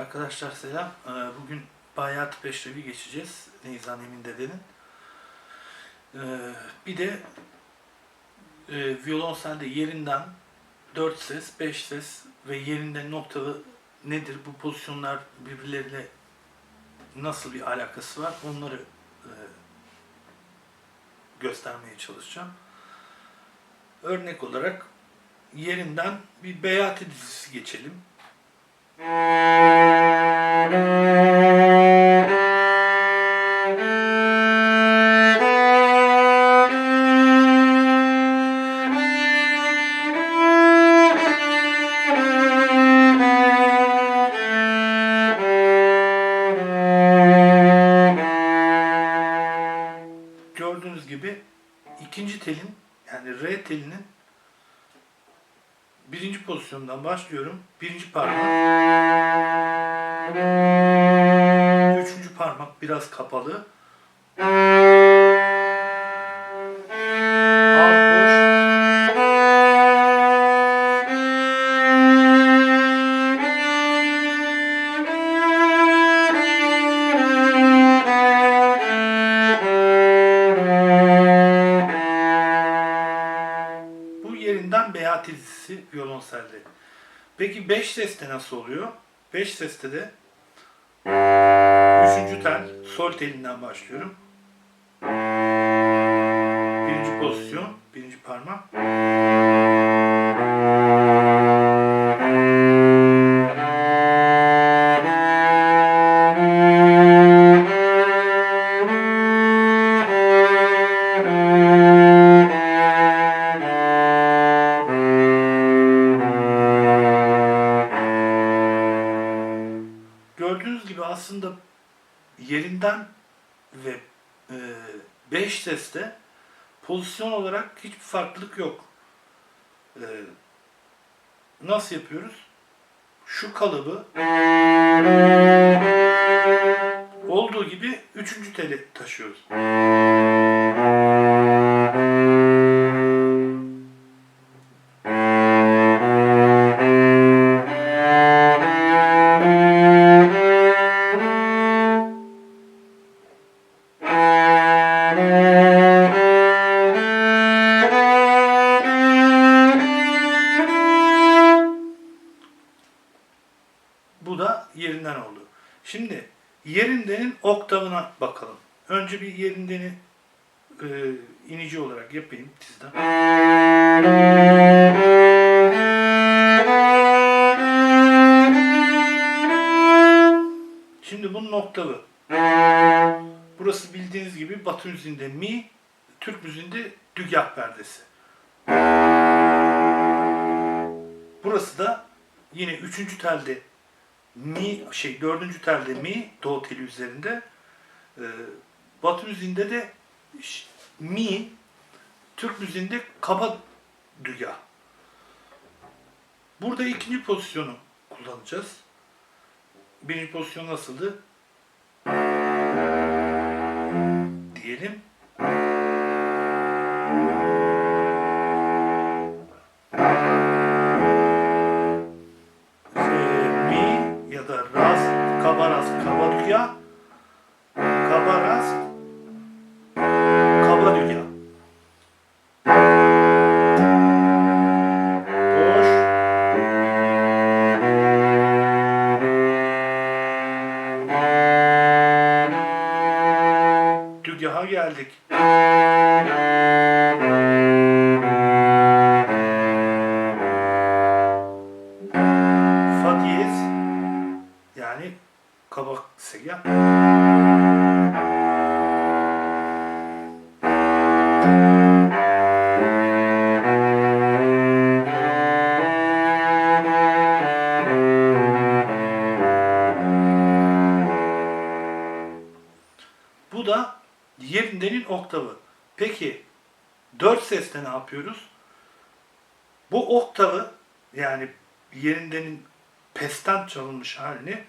Arkadaşlar selam. Ee, Bugün Bayat Peşrevi geçeceğiz. Neyzan Emin dedenin. Ee, Bir de e, violonselde yerinden 4 ses, 5 ses ve yerinde noktalı nedir? Bu pozisyonlar birbirleriyle nasıl bir alakası var? Onları e, göstermeye çalışacağım. Örnek olarak yerinden bir Beyati dizisi geçelim. Gördüğünüz gibi ikinci telin yani re telinin birinci pozisyondan başlıyorum. Birinci parmak. Üçüncü parmak biraz kapalı. Yerinden Beyati dizisi violonselde. Peki 5 seste nasıl oluyor? 5 seste de Üçüncü tel, sol telinden başlıyorum. Birinci pozisyon, birinci parmak. Seste pozisyon olarak hiçbir farklılık yok. E, nasıl yapıyoruz? Şu kalıbı olduğu gibi üçüncü teli taşıyoruz. Oktavına bakalım. Önce bir yerindeni e, inici olarak yapayım tizden. Şimdi bunun oktavı. Burası bildiğiniz gibi Batı müziğinde mi, Türk müziğinde dügah perdesi. Burası da yine üçüncü telde mi şey dördüncü telde mi do teli üzerinde Ee, Batı müziğinde de mi Türk müziğinde kaba dügah. Burada ikinci pozisyonu kullanacağız. Birinci pozisyon nasıldı? Diyelim. Dügaha geldik. Yerindenin oktavı. Peki dört seste ne yapıyoruz? Bu oktavı yani yerindenin pesten çalınmış halini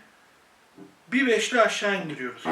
bir beşli aşağı indiriyoruz.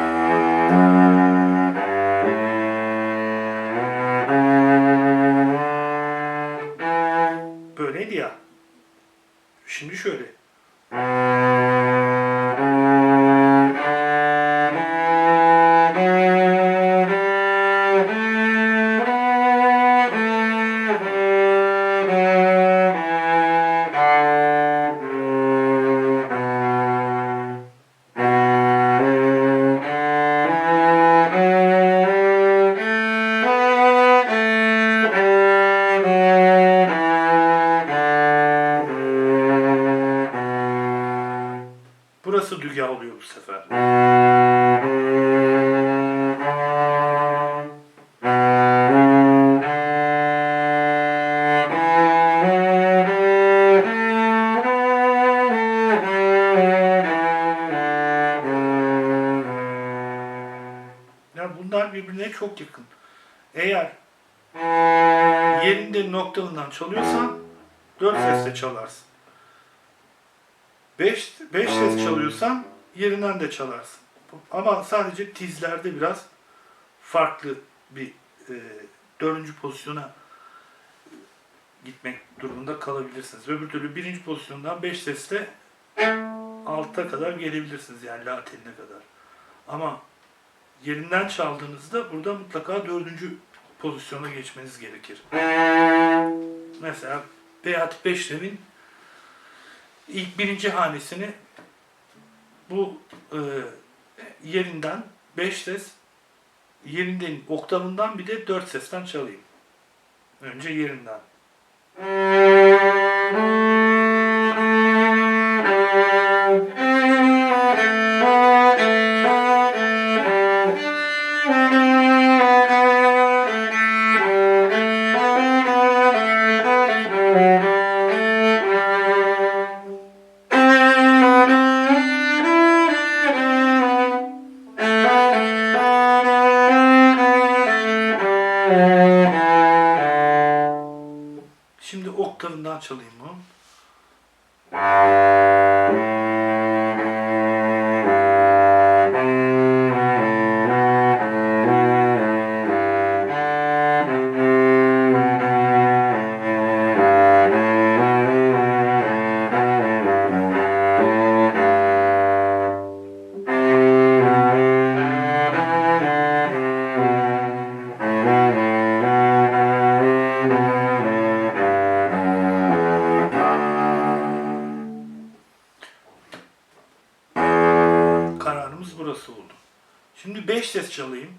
Dügah oluyor bu sefer. Ya bunlar birbirine çok yakın. Eğer yerinde noktalından çalıyorsan 4 sesle çalarsın. 5 5 ses çalıyorsan yerinden de çalarsın. Ama sadece tizlerde biraz farklı bir e, dördüncü pozisyona gitmek durumunda kalabilirsiniz. Öbür türlü birinci pozisyondan 5 sesle alta kadar gelebilirsiniz yani la teline kadar. Ama yerinden çaldığınızda burada mutlaka dördüncü pozisyona geçmeniz gerekir. Mesela Beat Beşler'in ilk birinci hanesini bu e, yerinden 5 ses yerinden oktavından bir de 4 sesten çalayım. Önce yerinden. Çalayım.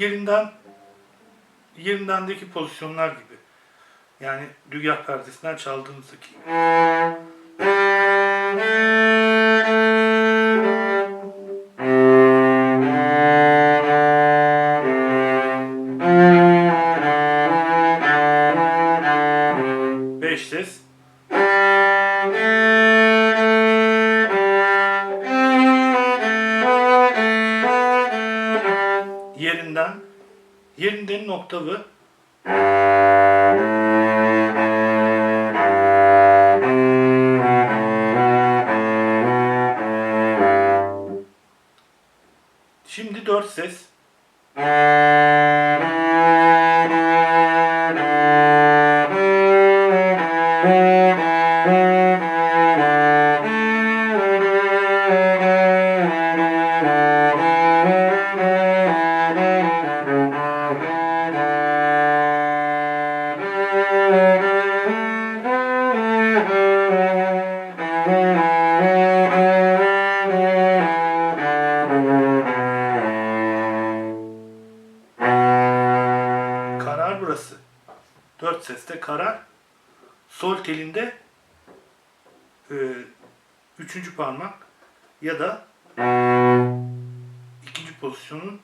Yerinden yerindendeki pozisyonlar gibi. Yani dügah perdesinden çaldığımızdaki. Yerinden noktalı Şimdi dört ses. Sol telinde e, üçüncü parmak ya da ikinci pozisyonun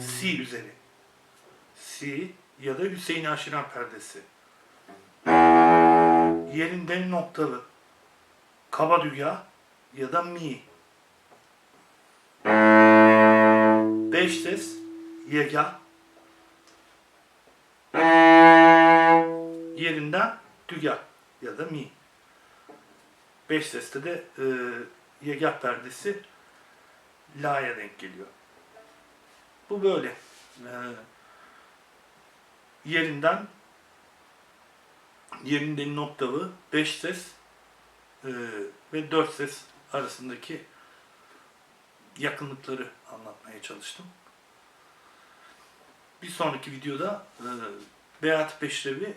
C üzeri. C ya da Hüseyin Aşiran perdesi. Yerinden noktalı. Kaba dünya ya da mi. Beş ses yega yerinden düga ya da mi. Beş seste de e, yegah perdesi la'ya denk geliyor. Bu böyle. E, yerinden yerinden noktalı beş ses e, ve dört ses arasındaki yakınlıkları anlatmaya çalıştım. Bir sonraki videoda e, Beat Peşrevi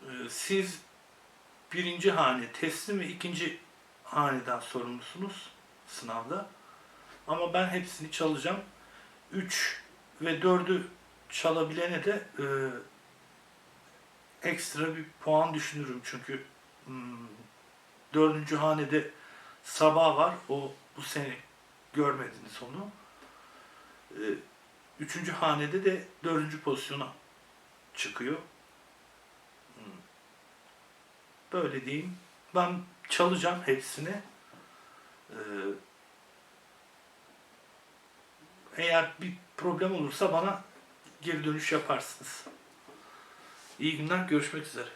e, siz birinci hane teslim ve ikinci haneden sorumlusunuz sınavda. Ama ben hepsini çalacağım. 3 ve 4'ü çalabilene de e, ekstra bir puan düşünürüm. Çünkü hmm, dördüncü hanede sabah var. O bu sene görmediniz onu. E, üçüncü hanede de dördüncü pozisyona çıkıyor. Böyle diyeyim. Ben çalacağım hepsini. Ee, eğer bir problem olursa bana geri dönüş yaparsınız. İyi günler, görüşmek üzere.